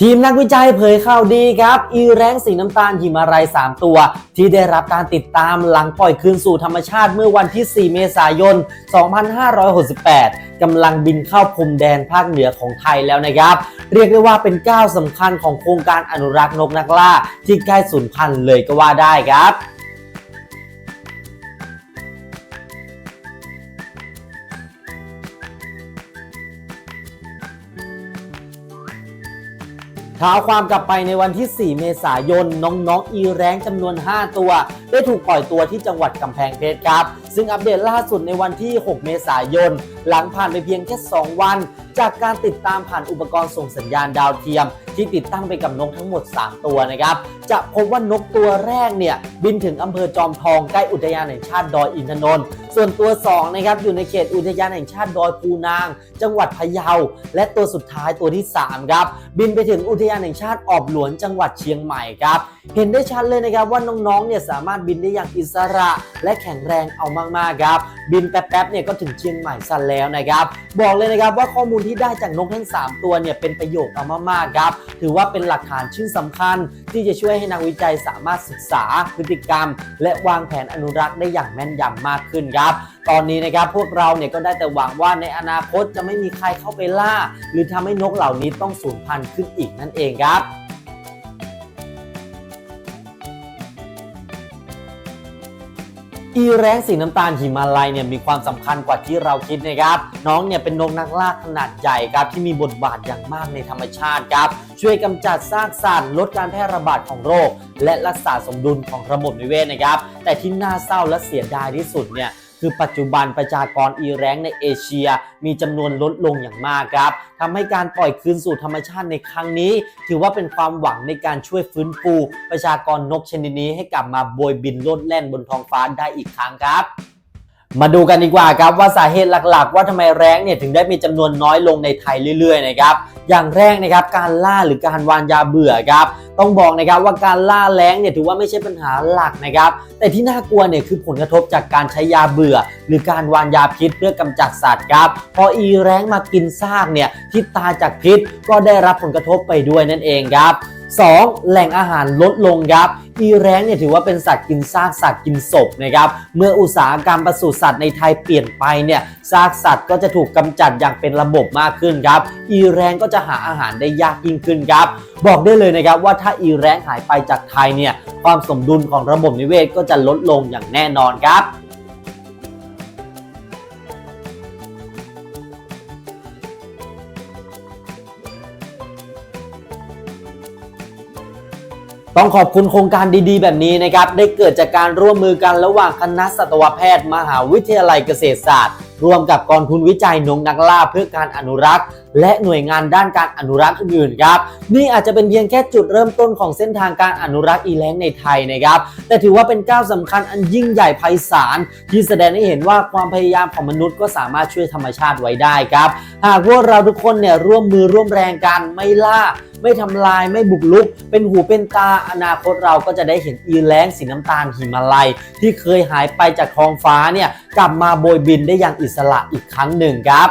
ทีมนักวิจัยเผยข่าวดีครับ อีแรงสีน้ำตาลหิมาลัย 3 ตัว ที่ได้รับการติดตามหลังปล่อยคืนสู่ธรรมชาติเมื่อวันที่ 4 เมษายน 2568 กำลังบินเข้าพรมแดนภาคเหนือของไทยแล้วนะครับ เรียกได้ว่าเป็นก้าวสำคัญของโครงการอนุรักษ์นกนักล่า ที่ใกล้สูญพันธุ์เลยก็ว่าได้ครับ ท้าความกลับไปในวันที่ 4 เมษายน น้องๆ อีแรงจำนวน 5 ตัว ได้ถูกปล่อยตัวที่จังหวัดกำแพงเพชรครับ ซึ่งอัปเดตล่าสุดในวันที่ 6 เมษายน หลังผ่านไปเพียงแค่ 2 วัน จากการติดตามผ่านอุปกรณ์ส่งสัญญาณดาวเทียม ที่ติดตั้งไปกับนกทั้งหมด 3 ตัวนะครับ จะพบว่านกตัวแรกเนี่ยบินถึงอำเภอจอมทองใกล้อุทยานแห่งชาติดอยอินทนนท์ส่วนตัว2นะครับอยู่ในเขตอุทยานแห่งชาติดอยปูนาง จังหวัดพะเยา และตัวสุดท้ายตัวที่3ครับบินไปถึงอุทยานแห่งชาติออบหลวนจังหวัดเชียงใหม่ครับเห็นได้ชัดเลยนะครับว่าน้องๆเนี่ยสามารถบินได้อย่างอิสระ และแข็งแรงเอามากๆครับบินแป๊บๆเนี่ยก็ถึงเชียงใหม่ซันแล้วนะครับ บอกเลยนะครับว่าข้อมูลที่ได้จากนกทั้ง 3 ตัวเนี่ยเป็นประโยชน์เอามากๆครับถือว่าเป็นหลักฐานชิ้นสำคัญ ที่จะช่วยให้นักวิจัยสามารถศึกษาพฤติกรรม และวางแผนอนุรักษ์ได้อย่างแม่นยำมากขึ้นครับ ตอนนี้นะครับพวกเราเนี่ยก็ได้แต่หวังว่าในอนาคตจะไม่มีใครเข้าไปล่า หรือทำให้นกเหล่านี้ต้องสูญพันธุ์ขึ้นอีกนั่นเองครับ อีแรงสีน้ำตาลหิมาลัยเนี่ยมีความสำคัญกว่าที่เราคิดนะครับ น้องเนี่ยเป็นนกนักล่าขนาดใหญ่ครับที่มีบทบาทอย่างมากในธรรมชาติครับ ช่วยกำจัดซากสัตว์ลดการแพร่ระบาดของโรค และรักษาสมดุลของระบบนิเวศนะครับ แต่ที่น่าเศร้าและเสียดายที่สุดเนี่ย คือปัจจุบันประชากรอีแรงในเอเชีย มีจำนวนลดลงอย่างมากครับทำให้การปล่อยคืนสู่ธรรมชาติในครั้งนี้ ถือว่าเป็นความหวังในการช่วยฟื้นฟู ประชากรนกชนิดนี้ให้กลับมาโบยบินโลดแล่นบนท้องฟ้าได้อีกครั้งครับ มาดูกันดีกว่าครับว่าสาเหตุหลัก ๆ ว่าทำไมแร้งเนี่ยถึงได้มีจำนวนน้อยลงในไทยเรื่อยๆนะครับอย่างแรกนะครับการล่าหรือการวานยาเบื่อครับต้องบอกนะครับว่าการล่าแร้งเนี่ยถือว่าไม่ใช่ปัญหาหลักนะครับแต่ที่น่ากลัวเนี่ยคือผลกระทบจากการใช้ยาเบื่อ หรือการวานยาพิษเพื่อกำจัดสัตว์ครับพออีแร้งมากินซากเนี่ยที่ตายจากพิษก็ได้รับผลกระทบไปด้วยนั่นเองครับ 2. แหล่งอาหารลดลงครับอีแร้งเนี่ยถือว่าเป็นสัตว์กินซากสัตว์กินศพนะครับเมื่ออุตสาหกรรมปศุสัตว์ในไทยเปลี่ยนไปเนี่ยซากสัตว์ก็จะถูกกำจัดอย่างเป็นระบบมากขึ้นครับอีแร้งก็จะหาอาหารได้ยากยิ่งขึ้นครับบอกได้เลยนะครับว่าถ้าอีแร้งหายไปจากไทยเนี่ยความสมดุลของระบบนิเวศก็จะลดลงอย่างแน่นอนครับ ต้องขอบคุณโครงการดีๆ แบบนี้นะครับ ได้เกิดจากการร่วมมือกันระหว่างคณะสัตวแพทย์ มหาวิทยาลัยเกษตรศาสตร์ ร่วมกับกองทุนวิจัยนงนักล่าเพื่อการอนุรักษ์ และหน่วยงานด้านการอนุรักษ์อื่นๆครับนี่อาจจะเป็นเพียงแค่จุดเริ่มต้นของเส้นทางการอนุรักษ์อีแล้งในไทยนะครับแต่ถือว่าเป็นก้าวสำคัญอันยิ่งใหญ่ไพศาลที่แสดงให้เห็นว่าความพยายามของมนุษย์ก็สามารถช่วยธรรมชาติไว้ได้ครับหากพวกเราทุกคนเนี่ยร่วมมือร่วมแรงกันไม่ล่าไม่ทำลายไม่บุกลุก เป็นหูเป็นตาอนาคตเราก็จะได้เห็นอีแล้งสีน้ำตาลหิมาลัย ที่เคยหายไปจากท้องฟ้าเนี่ยกลับมาโบยบินได้อย่างอิสระอีกครั้งหนึ่งครับ